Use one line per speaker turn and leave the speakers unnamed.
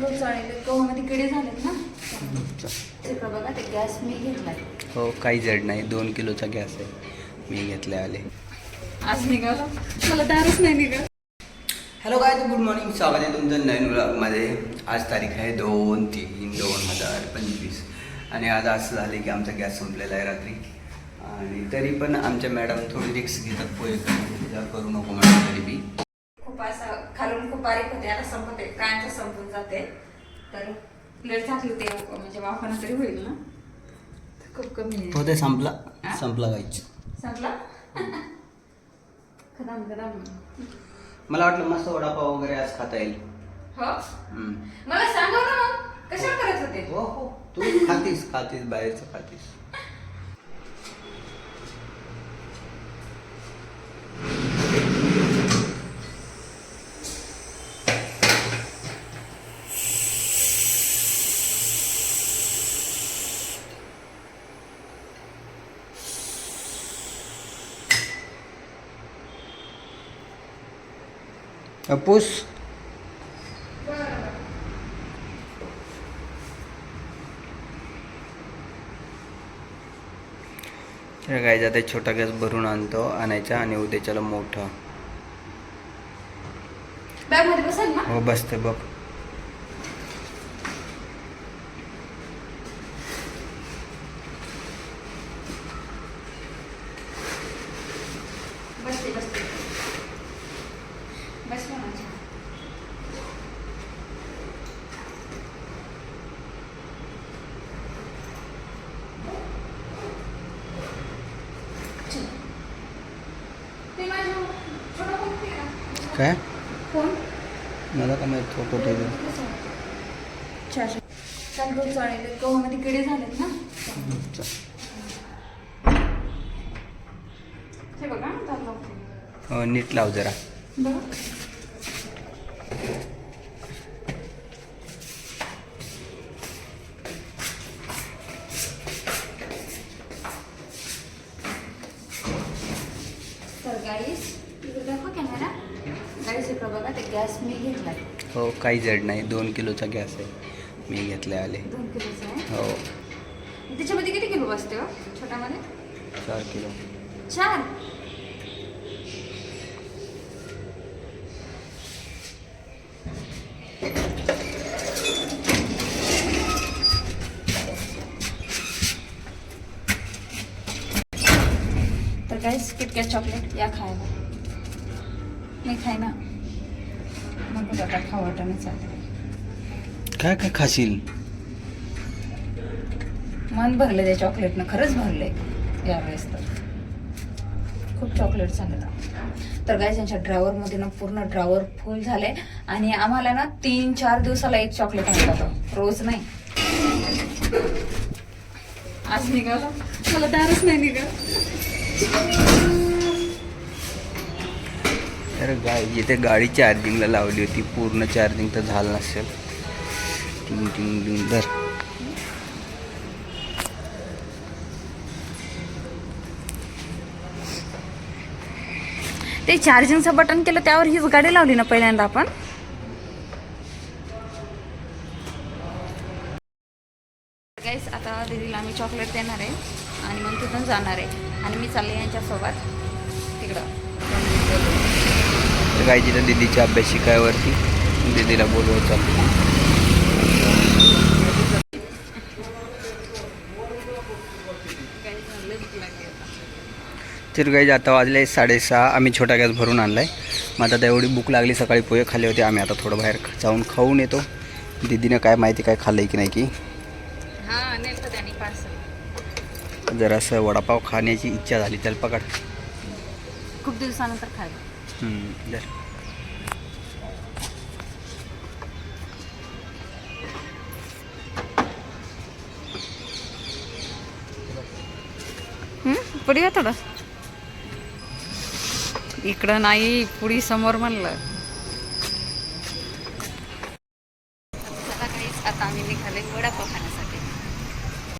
रोज चालेल गव्हामध्ये किडे झालेत ना? तिकडं बघा ते गॅस मी घेतलाय.
हो काही जड नाही. दोन किलोचा गॅस आहे. मी घेतले आले.
आज निघाला. मला दारच नाही निघाल.
हॅलो काय गुड मॉर्निंग स्वागत आहे तुमचं नवीन ब्लॉगमध्ये आज तारीख आहे दोन तीन दोन हजार पंचवीस. आणि आज असं झाले की आमचा गॅस संपलेला आहे रात्री. आणि तरी पण आमच्या मॅडम थोडी रिक्स घेतात पोहे करून नको
खालून खूप बारीक होते आता संपते कायमचं संपून जाते. तर प्लेट टाकली ते म्हणजे वाफाना तरी होईल ना? खूप कमी
हो ते संपला.
हा?
संपला गायच
संपला? खदाम खदाम
मला वाटलं मस्त वडापाव वगैरे आज खाता येईल.
हो. मला सांगा ना मग. कशाला करत होते?
हो हो. तू खातीस खातीस बाहेरचं खातीस. अपूस तर काय जाते छोटा गॅस भरून आणतो आणायचा आणि उद्याच्याला मोठा. हो बसते बघ
बसते बसते बस ना माझ्या चल. ते माझं छोटं फोन ते ना.
काय? मला का माहीत फोटो
चारशे रोज चालेल. गव्हामध्ये किडे झालेत ना? हे बघा.
हो नीट लाव जरा.
बघा तर गाईस इकडे दाखवा कॅमेरा गाईस इकडं बघा ते गॅस मी घेतलाय.
हो काही जड नाही. दोन किलोचा गॅस आहे. मी घेतले आले.
दोन किलोचा आहे?
हो.
त्याच्यामध्ये किती किलो बसते हो? छोट्यामध्ये
चार किलो.
चार? तर काय किटकॅट चॉकलेट या खायला. मी खाय ना मग आता खाऊ वाटणं चालतं
काय काय खाशील?
मन भरलं त्या चॉकलेटनं खरंच भरलंय यावेळेस तर. खूप चॉकलेट झालं. तर काय त्यांच्या ड्रायव्हरमध्ये ना पूर्ण ड्रायव्हर फुल झाले आणि आम्हाला ना तीन चार दिवसाला एक चॉकलेट आणलं होतं रोज नाही. आज निघाला. मला दारच नाही निघाल
तर गाय जिथे गाडी चार्जिंगला लावली होती. पूर्ण चार्जिंग तर झालं नसेल. टिंग टिंग टिंग. धर.
ते चार्जिंगचं बटन केलं त्यावर हीच गाडी लावली ना पहिल्यांदा आपण? गाईस आता दीदीला आम्ही चॉकलेट देणार आहे आणि मग तिथून जाणार आहे. आणि मी चालले यांच्यासोबत. तिकडं.
तर गाय जिथं दिदीची अभ्यास शिकायवरती दिदीला बोलवत चालतो तर गाई आता वाजले साडेसहा. आम्ही छोटा गॅस भरून आणला आहे मग आता एवढी भूक लागली सकाळी पोहे खाल्ले होते. आम्ही आता थोडं बाहेर जाऊन खाऊन येतो. दिदीनं काय माहिती काय खाल्लं की नाही की?
हां
जरासं वडापाव खाण्याची इच्छा झाली. त्याला पकड.
खूप दिवसानंतर खायला.
पडी
का थोडं. इकडं नाही पुढी समोर म्हणलं. आता आम्ही निघाले वडापाव